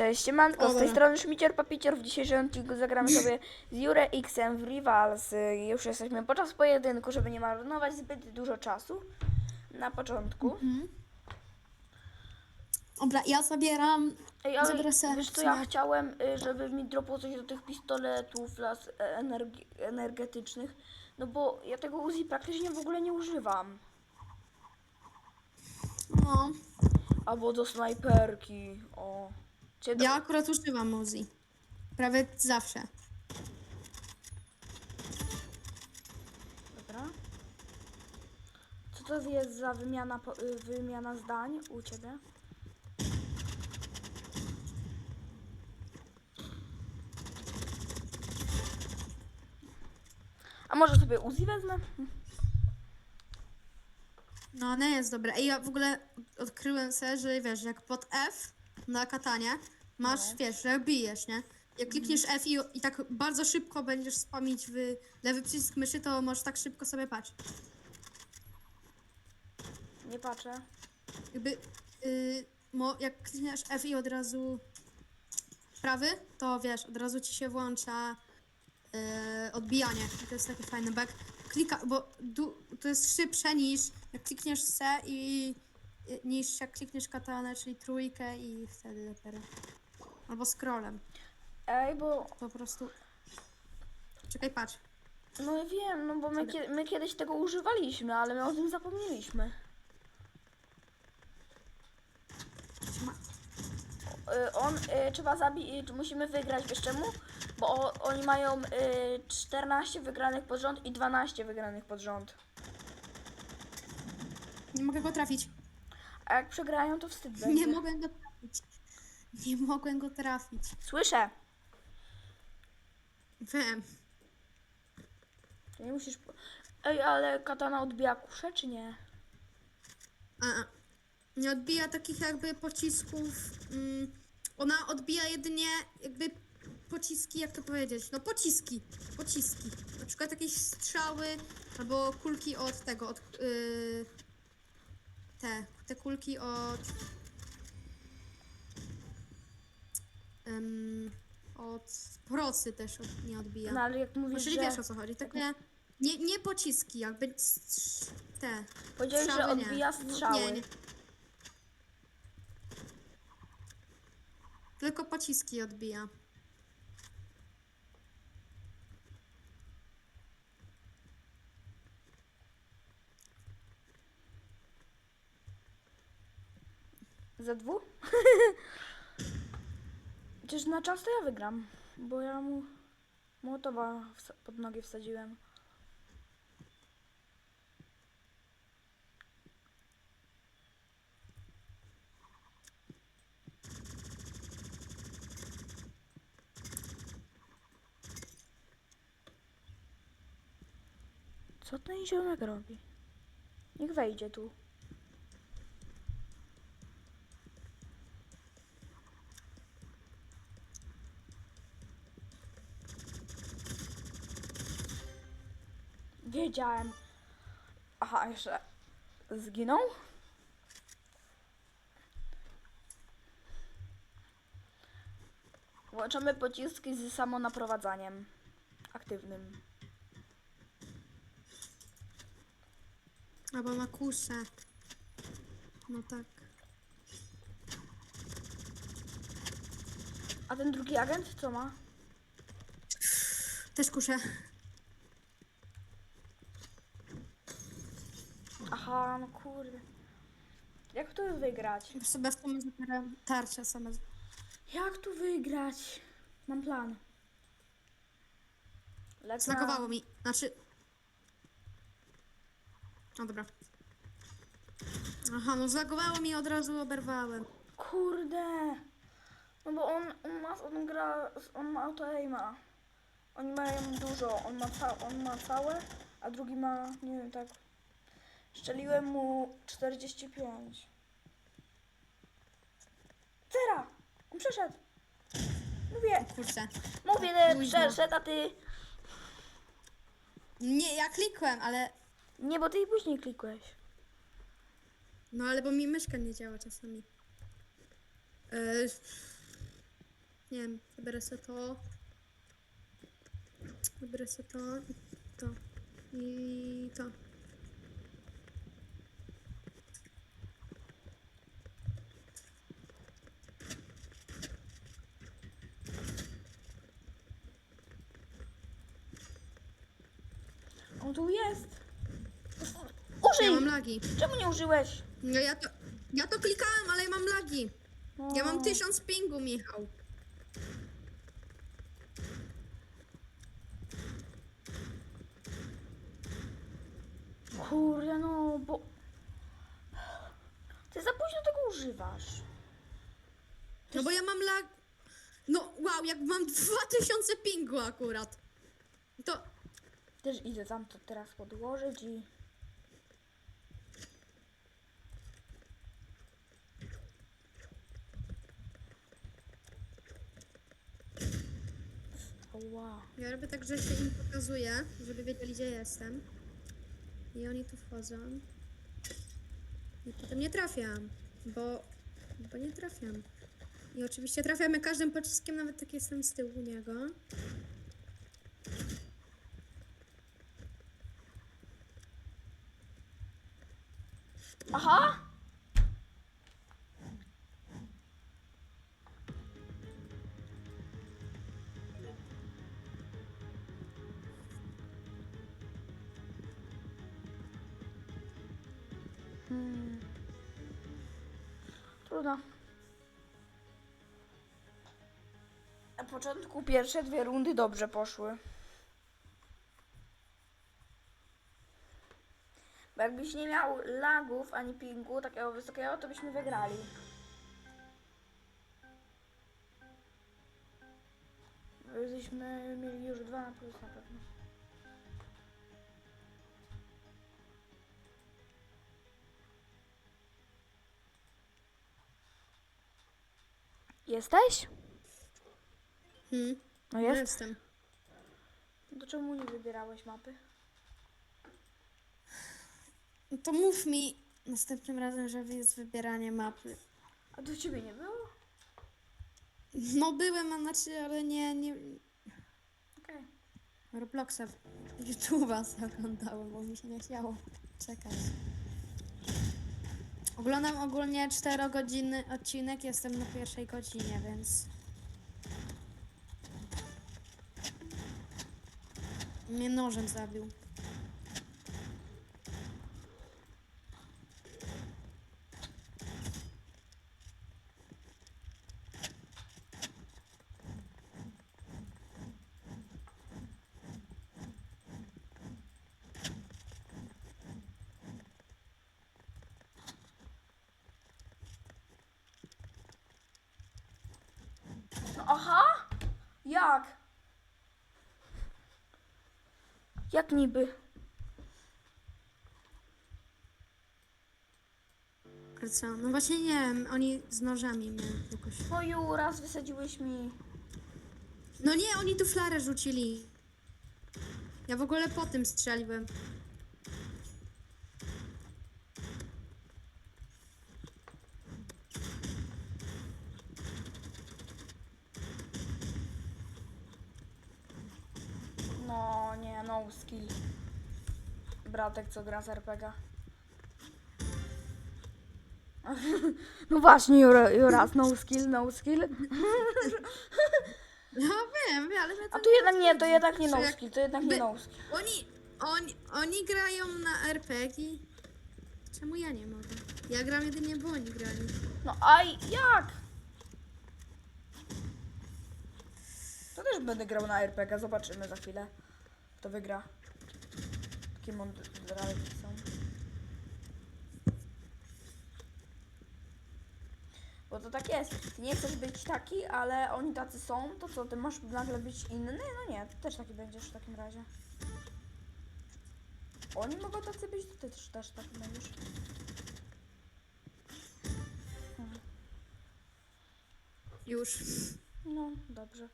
Cześć, siemanko, z tej strony Szmicior Papicior. W dzisiejszym odcinku zagramy sobie z Jure Xem w Rivals. Już jesteśmy podczas pojedynku, żeby nie marnować zbyt dużo czasu. Na początku. Dobra, ja zabieram. Ej, ale Zabiorę wiesz co, ja chciałem, y, żeby mi dropło coś do tych pistoletów las e, energi- energetycznych. No bo ja tego Uzi praktycznie w ogóle nie używam. No, Albo do snajperki, o. Cię do... ja akurat używam Muzi. Prawie zawsze. Dobra. Co to jest za wymiana, po- y, wymiana zdań u ciebie? A może sobie Uzi wezmę? No, nie jest dobre. Ej, ja w ogóle odkryłem sobie, że wiesz, jak pod F na katanie masz, No. wiesz, że bijesz, nie? Jak klikniesz F i, i tak bardzo szybko będziesz spamić w lewy przycisk myszy, to możesz tak szybko sobie patrzeć. Nie patrzę. Jakby, y, mo, jak klikniesz F i od razu prawy, to wiesz, od razu ci się włącza y, odbijanie. I to jest taki fajny back. Klika, bo du, to jest szybsze niż jak klikniesz C i y, niż jak klikniesz katanę, czyli trójkę i wtedy dopiero. Albo scrollem. Ej, bo Po prostu. Czekaj, patrz. no ja wiem, no bo my, kie- my kiedyś tego używaliśmy, ale my o tym zapomnieliśmy. Ma- Y, On y, trzeba zabić, musimy wygrać, wiesz czemu? Bo o, oni mają y, 14 wygranych pod rząd i 12 wygranych pod rząd. Nie mogę go trafić. A jak przegrają, to wstyd Nie będzie. mogłem go trafić. Nie mogłem go trafić. Słyszę. Wiem. To nie musisz... po- Ej, ale katana odbija kuszę, czy nie? A, nie odbija takich jakby pocisków. Mm, ona odbija jedynie jakby pociski, jak to powiedzieć? No pociski. Pociski. Na przykład jakieś strzały albo kulki od tego, od. Yy, te, te kulki od. Ym, od procy też od, nie odbija. No ale jak mówisz, czyli że... wiesz o co chodzi. Takie, nie, nie pociski, jakby strz- te. Powiedziałeś, że strzały nie. odbija strzały. Nie, nie. Tylko pociski odbija. Za dwu? Przecież na czas to ja wygram, bo ja mu Mołotowa wsa- pod nogi wsadziłem. Co ten ziomek robi? Niech wejdzie tu. Wiedziałem. Aha, jeszcze zginął? Włączamy pociski z samonaprowadzaniem aktywnym. Albo ma kuszę. No tak. A ten drugi agent co ma? Też kuszę. Aha, no kurde. Jak tu wygrać? Sobie w tym zabieram tarczę same. Jak tu wygrać? Mam plan. Lecę. Zlagowało mi. Znaczy. No dobra. Aha, no zlagowało mi od razu oberwałem. Kurde. No bo on, on ma, on gra, on ma auto aima. Oni mają dużo, on ma, ca, on ma całe, a drugi ma, nie wiem, tak. Szczeliłem mu 45. Zera! On przeszedł. Mówię, Kurczę. mówię, że Luźno. przeszedł, a ty... Nie, ja klikłem, ale. Nie, bo ty i później klikłeś. No ale bo mi myszka nie działa czasami. Yy, Nie wiem, wybiorę sobie to. Wybiorę sobie to i to. I to. On tu jest. Ja Użyj! mam lagi. Czemu nie użyłeś? No ja to, ja to klikałem, ale ja mam lagi. Ja mam O. tysiąc pingu, Michał. Kurde, no bo... Ty za późno tego używasz. No bo ja mam lag... No wow, jak mam 2000 pingu akurat. Też idę tam to teraz podłożyć i... Ła. Ja robię tak, że się im pokazuję, żeby wiedzieli, gdzie jestem. I oni tu wchodzą. I potem nie trafiam, bo... bo nie trafiam. I oczywiście trafiamy każdym pociskiem, nawet jak jestem z tyłu niego. Aha! Hmm. Trudno. Na początku pierwsze dwie rundy dobrze poszły. Jakbyś nie miał lagów ani pingu takiego wysokiego, to byśmy wygrali. Byśmy mieli już dwa na plus na pewno. Jesteś? Hmm, No jest. jestem. To czemu nie wybierałeś mapy? No To mów mi następnym razem, że jest wybieranie mapy. A to ciebie nie było? No byłem, a znaczy, ale nie, nie... Okej. Robloxa, YouTube'a zaglądałem, bo mi się nie chciało czekać. Oglądam ogólnie 4-godzinny odcinek, jestem na pierwszej godzinie, więc... Mnie nożem zabił. Aha! Jak? Jak niby? Ale co? No właśnie nie wiem, oni z nożami mnie jakoś... No i raz wysadziłeś mi. No nie, oni tu flarę rzucili. Ja w ogóle po tym strzeliłem. Skill. Bratek co gra z RPG. No właśnie, Jura- Juras, no skill, no skill. No wiem, wiem, ale... A tu jednak nie, to jednak nie no skill, to jednak nie no skill. Oni, oni, oni grają na RPG. Czemu ja nie mogę? Ja gram jedynie, bo oni grali. No aj, jak? To też będę grał na RPG, zobaczymy za chwilę. Kto wygra. Takie mądre są. Bo to tak jest. Ty nie chcesz być taki, ale oni tacy są, to co, ty masz nagle być inny? No nie, ty też taki będziesz w takim razie. Oni mogą tacy być, to ty też, też taki będziesz. Już. No, dobrze.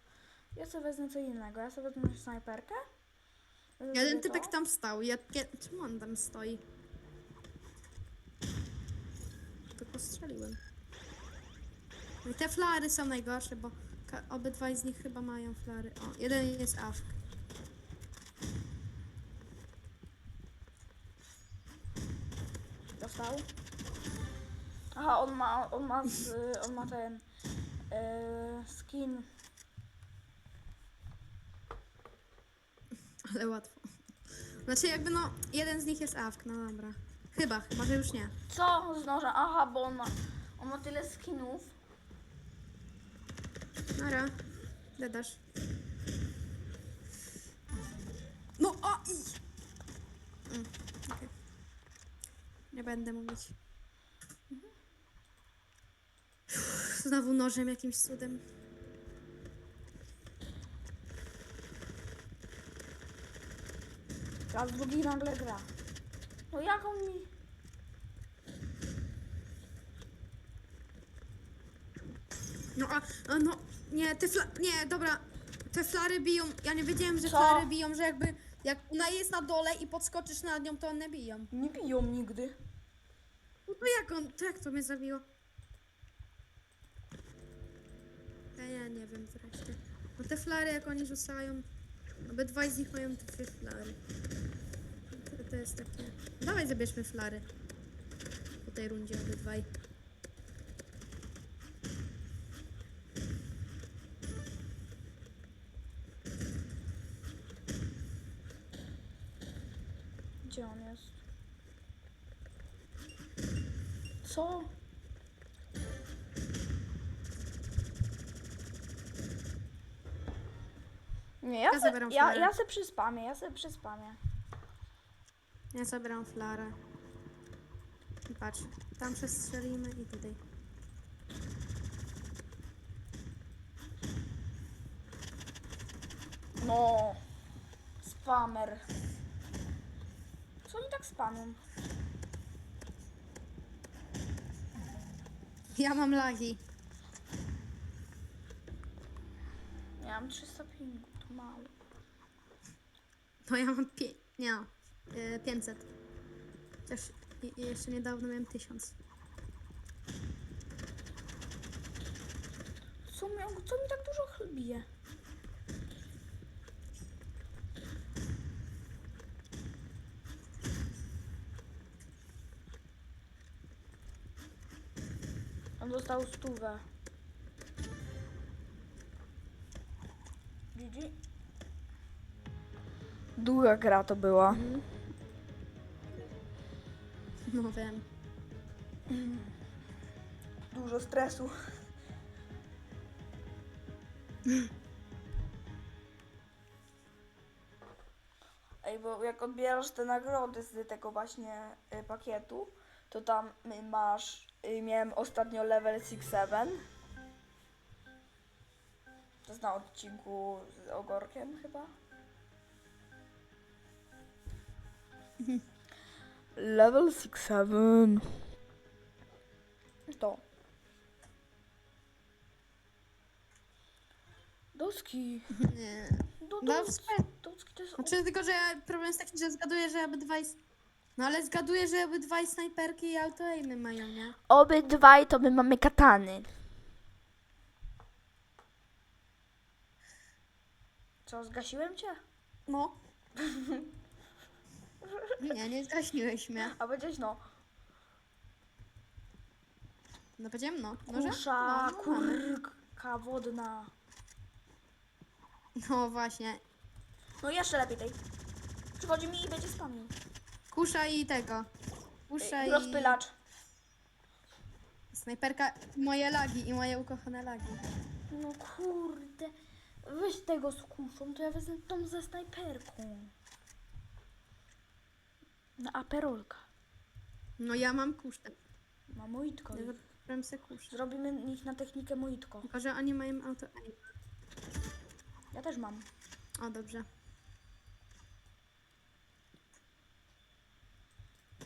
Ja sobie wezmę co innego. Ja sobie wezmę snajperkę. Jeden typek tam stał. Ja, ja, czemu on tam stoi? To postrzeliłem. No i te flary są najgorsze, bo obydwaj z nich chyba mają flary. O, jeden jest awk. Dostał? Aha, on ma, on ma, z, on ma ten e, skin. Ale łatwo. Znaczy jakby no, jeden z nich jest awk, no dobra. Chyba, chyba, że już nie. Co z nożem? Aha, bo on ma, on ma tyle skinów. Nara. Dedasz. No, o i! Mm, okej. Nie będę mówić. Znowu nożem jakimś cudem. Raz drugi nagle gra. No jak on mi... No a, a no, nie, te fla... Nie, dobra. Te flary biją. Ja nie wiedziałem, że Co? flary biją, że jakby. Jak ona jest na dole i podskoczysz nad nią, to one biją. Nie biją nigdy. No to jak on. To jak to mnie zabiło? Ja, ja nie wiem wreszcie. No te flary jak oni rzucają. Obydwaj z nich mają dwie flary. To, to jest takie. Dawaj zabierzmy flary. Po tej rundzie obydwaj. Nie, ja, Ja se, zabieram ja, flarę. ja se przyspamię, ja se przyspamię. Ja zabieram flarę. I patrz, tam przestrzelimy i tutaj. No, spamer. Co oni tak spamią? Ja mam lagi. Ja mam 300 pingu, to mało. No ja mam pie... nie, e, 500. Chociaż i- i jeszcze niedawno miałem 1000. Co mi, co mi tak dużo chlbije? On dostał stówę. Długa gra to była. No wiem. Dużo stresu. Ej, bo jak odbierasz te nagrody z tego właśnie y, pakietu, to tam y, masz, y, miałem ostatnio level 6-7. Na odcinku z Ogorkiem chyba. level 6-7. To. Doski. Nie. Do, No, doski, to jest... Znaczy tylko, że ja, problem jest taki, że zgaduję, że obydwaj... No ale zgaduję, że obydwaj snajperki i auto aimy mają, nie? Obydwaj to my mamy katany. Co, zgasiłem cię? No. Nie, nie zgaśniłeś mnie. A powiedziałeś no. No powiedziałem no. Noże? Kusza, no, no, mamy. kurka wodna. no właśnie. No jeszcze lepiej tej. Przychodzi mi i będzie spamił. Kusza i tego. Kusza i... Rozpylacz. Snajperka, moje lagi i moje ukochane lagi. No kurde. Weź tego z kuszą, to ja wezmę tą ze snajperką. Na aperolka. No ja mam kuszę. Ma mojitko. Ja zabrałem se kuszę. Zrobimy ich na technikę mojitko. Tylko, że oni mają auto aim. Ja też mam. O, dobrze.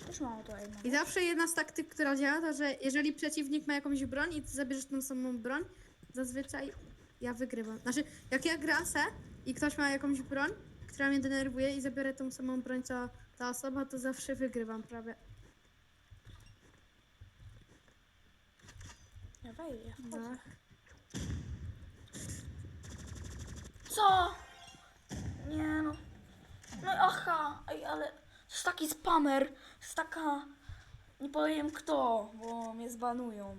Też mam to aim. I zawsze jedna z taktyk, która działa, to że jeżeli przeciwnik ma jakąś broń i ty zabierzesz tą samą broń, zazwyczaj ja wygrywam. Znaczy, jak ja gram se i ktoś ma jakąś broń, która mnie denerwuje i zabiorę tą samą broń co ta osoba, to zawsze wygrywam prawie. Ja wejdę, ja wchodzę. No. co? Nie no. No aha, ej, ale to jest taki spamer. To jest taka... Nie powiem kto, bo mnie zbanują.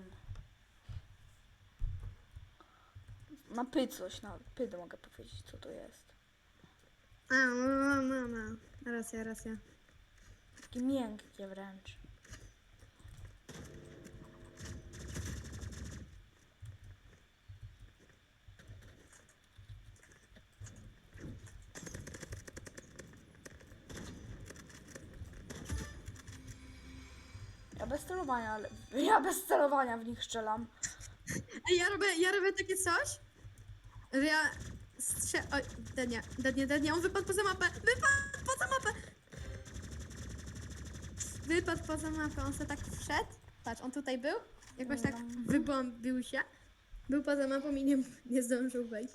Na py coś, na py mogę powiedzieć co to jest. A, no, no, no, no. Racja, racja. Takie miękkie wręcz. Ja bez celowania, ale ja bez celowania w nich strzelam. Ej, ja robię, ja robię takie coś, ja strze... Oj, dednie, dednie, dednie, on wypadł poza mapę, wypadł poza mapę! Wypadł poza mapę, on se tak wszedł, patrz, on tutaj był, jakoś tak wybombił się, był poza mapą i nie, nie zdążył wejść.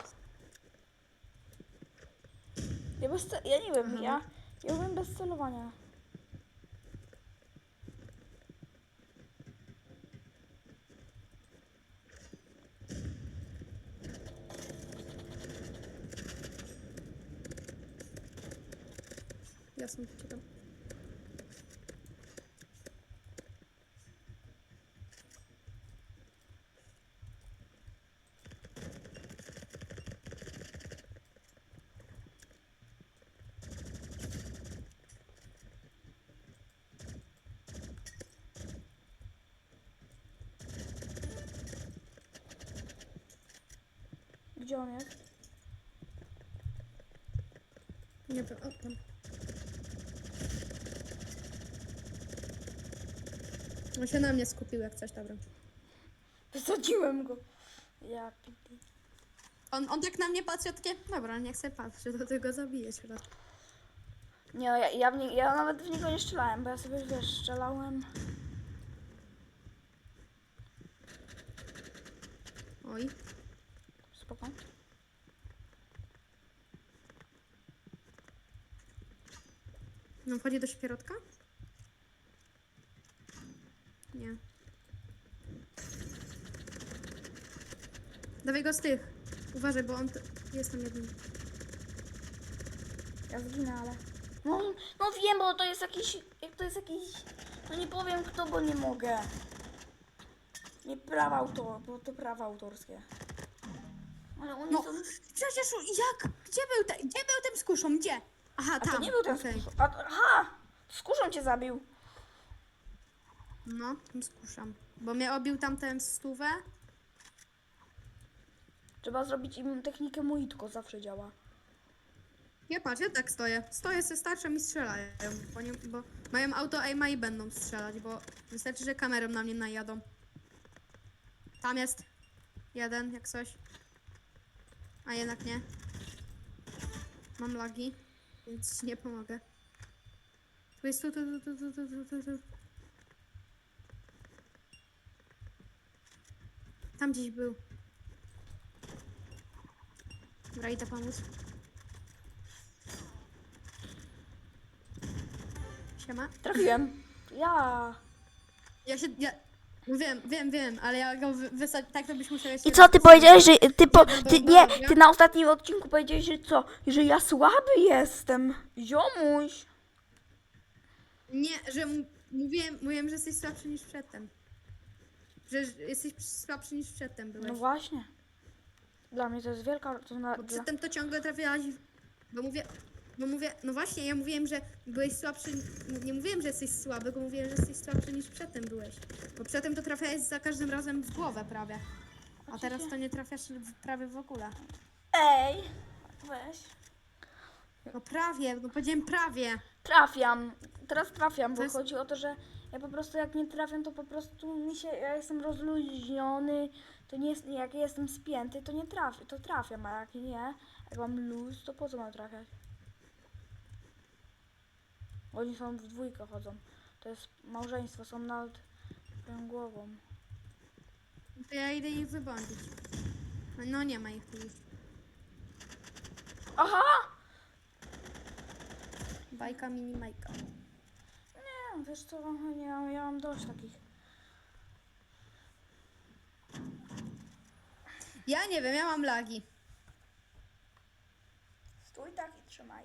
Ja bez ja nie wiem, ja, ja byłem bez celowania. Jasno, czekam. Gdzie on jest? Nie wiem, o tam. On się na mnie skupił jak coś, dobra. Wysadziłem go. Ja pity. On, on tak na mnie patrzy, takie, dobra, niech sobie patrzy, to ty go zabijesz raz. Nie, ja, ja, w nie, ja nawet w niego nie strzelałem, bo ja sobie wiesz, strzelałem. Oj. Spoko. No wchodzi do środka? Nie. Dawaj go z tych. Uważaj, bo on... Jest tam jeden. Ja zginę, ale. No, no wiem, bo to jest jakiś. Jak to jest jakiś. No nie powiem kto, bo nie mogę. Nie prawa autor, bo to prawa autorskie. Ale oni No, są. przecież jak? Gdzie był, te, gdzie był ten z kuszą? Gdzie? Aha, A tam. to nie był ten okay. Aha! Z kuszą cię zabił. No, tym skuszam. Bo mnie obił tamten stówę. Trzeba zrobić im technikę Muitko, zawsze działa. Nie patrz, ja tak stoję. Stoję se starczą i strzelają. Bo, nie, bo mają auto aima i będą strzelać, bo wystarczy, że kamerą na mnie najadą. Tam jest. Jeden, jak coś. A jednak nie. Mam lagi, więc nie pomogę. Tu jest tu, tu, tu, tu, tu, tu, tu, tu. Tam gdzieś był. Dobra, idę pomóc. Siema. Trafiłem. Ja. Ja się. Ja... no Wiem, wiem, wiem, ale ja go wy-. Tak to byś musiał jeszcze. I co ty powiedziałeś, że ty po, ty nie, ty na ostatnim odcinku powiedziałeś, że co? Że ja słaby jestem. Ziomuś. Nie, że m- mówiłem, mówiłem, że jesteś słabszy niż przedtem. Że jesteś słabszy niż przedtem byłeś. No właśnie. Dla mnie to jest wielka. To na, Bo dla... przedtem to ciągle trafiałaś. w- Bo mówię. Bo mówię, no właśnie, ja mówiłem, że byłeś słabszy. Nie mówiłem, że jesteś słaby, tylko mówiłem, że jesteś słabszy niż przedtem byłeś. Bo przedtem to trafiałeś za każdym razem w głowę prawie. A teraz to nie trafiasz w- prawie w ogóle. Ej! Weź. No prawie, no powiedziałem prawie. Trafiam. Teraz trafiam, bo To jest- chodzi o to, że ja po prostu jak nie trafiam, to po prostu mi się. Ja jestem rozluźniony. To nie jest. Jak jestem spięty, to nie trafię. To trafiam, a jak nie, jak mam luz, to po co mam trafiać? Oni są w dwójkę chodzą. To jest małżeństwo, są nad twoją głową. To ja idę ich wybądzić. No, no nie ma ich tu już. Aha! Bajka, mini majka. Wiesz co, nie, ja mam dość takich. Ja nie wiem, ja mam lagi. Stój tak i trzymaj.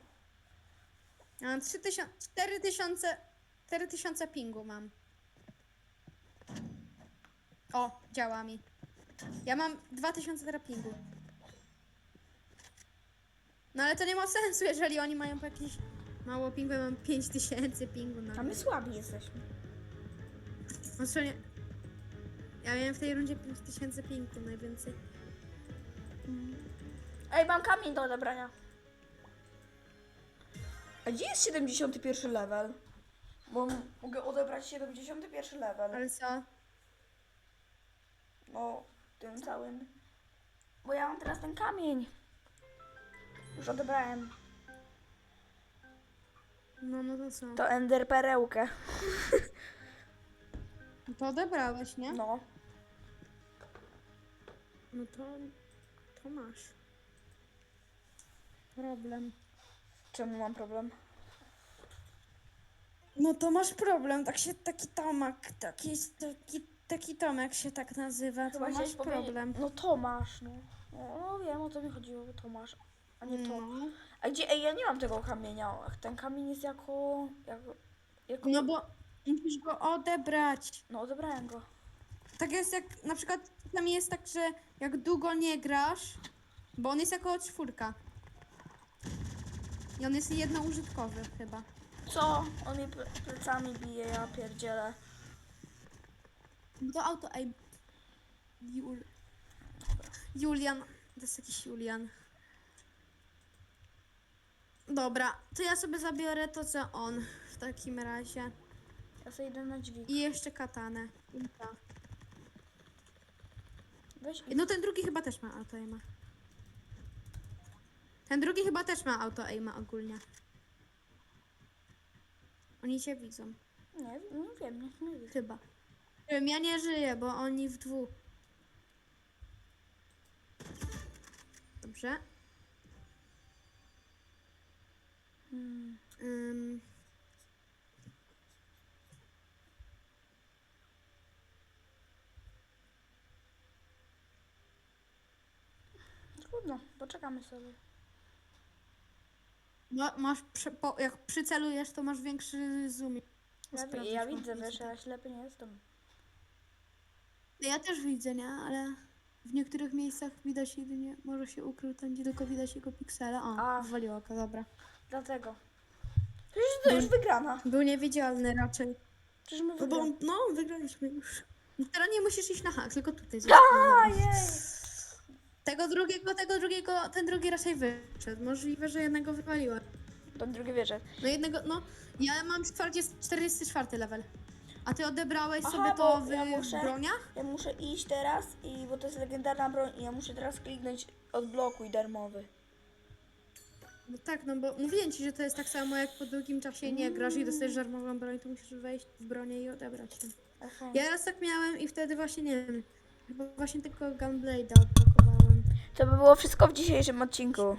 Ja mam 3000, 4000, 4000 pingu mam. O, działa mi. Ja mam 2000 teraz pingu. No ale to nie ma sensu, jeżeli oni mają po jakieś mało pingu, ja mam 5000 pingu na A my słabi jesteśmy. No co nie... Ja miałem w tej rundzie 5000 pingu najwięcej. Ej, mam kamień do odebrania. A gdzie jest 71 level? Bo m- mogę odebrać 71 level. Ale co? No, tym całym. Bo ja mam teraz ten kamień. Już odebrałem. No, no to co? To Ender perełkę. No to odebrałeś, nie? No. No to... To masz. Problem. Czemu mam problem? No to masz problem, tak się taki Tomek, taki, taki, taki Tomek się tak nazywa, to masz chciałeś powiedzieć- problem. No Tomasz, no. no. No wiem o co mi chodziło, Tomasz, a nie. No. A gdzie? Ej, ja nie mam tego kamienia. Ten kamień jest jako... jako, jako no bo musisz go odebrać. No odebrałem go. Tak jest jak, na przykład czasami jest tak, że jak długo nie grasz, bo on jest jako czwórka. I on jest jednoużytkowy chyba. Co? On mi ple- plecami bije, ja pierdzielę. To auto aim. Jul. Julian. To jest jakiś Julian. Dobra, to ja sobie zabiorę to, co on w takim razie. Ja sobie idę na dźwig. I jeszcze katanę. I to. Weź i... No ten drugi chyba też ma auto aima. Ten drugi chyba też ma auto aima ogólnie. Oni cię widzą. Nie, nie wiem, nie, nie wiem. Chyba. Wiem, Ja nie żyję, bo oni w dwóch. Dobrze. Hmm. Ym, Trudno, poczekamy sobie. no, masz, prze, po, jak przycelujesz, to masz większy zoom. Ja, widzę, wiesz, ja ślepy nie jestem. Ja też widzę, nie? Ale w niektórych miejscach widać jedynie, może się ukrył tam, gdzie tylko widać jego piksele. O, A. oko, dobra. Dlatego. Przecież to już wygrana. Był niewidzialny raczej. Przecież my No, bo, wygramy. no wygraliśmy już. Teraz nie musisz iść na hak, tylko tutaj. A, jej! Tego drugiego, tego drugiego, ten drugi raczej wyszedł. Możliwe, że jednego wywaliła. Ten drugi wierzę. No jednego, no, ja mam 40, 44 level. A ty odebrałeś Aha, sobie bo to w ja muszę- broniach? Ja muszę iść teraz i bo to jest legendarna broń i ja muszę teraz kliknąć odblokuj darmowy. No tak, no bo mówiłem ci, że to jest tak samo jak po długim czasie nie grasz i dostajesz darmową broń, to musisz wejść w bronię i odebrać ją. Aha. Ja raz tak miałem i wtedy właśnie nie wiem. Chyba właśnie tylko Gunblade'a odblokowałem. To by było wszystko w dzisiejszym odcinku.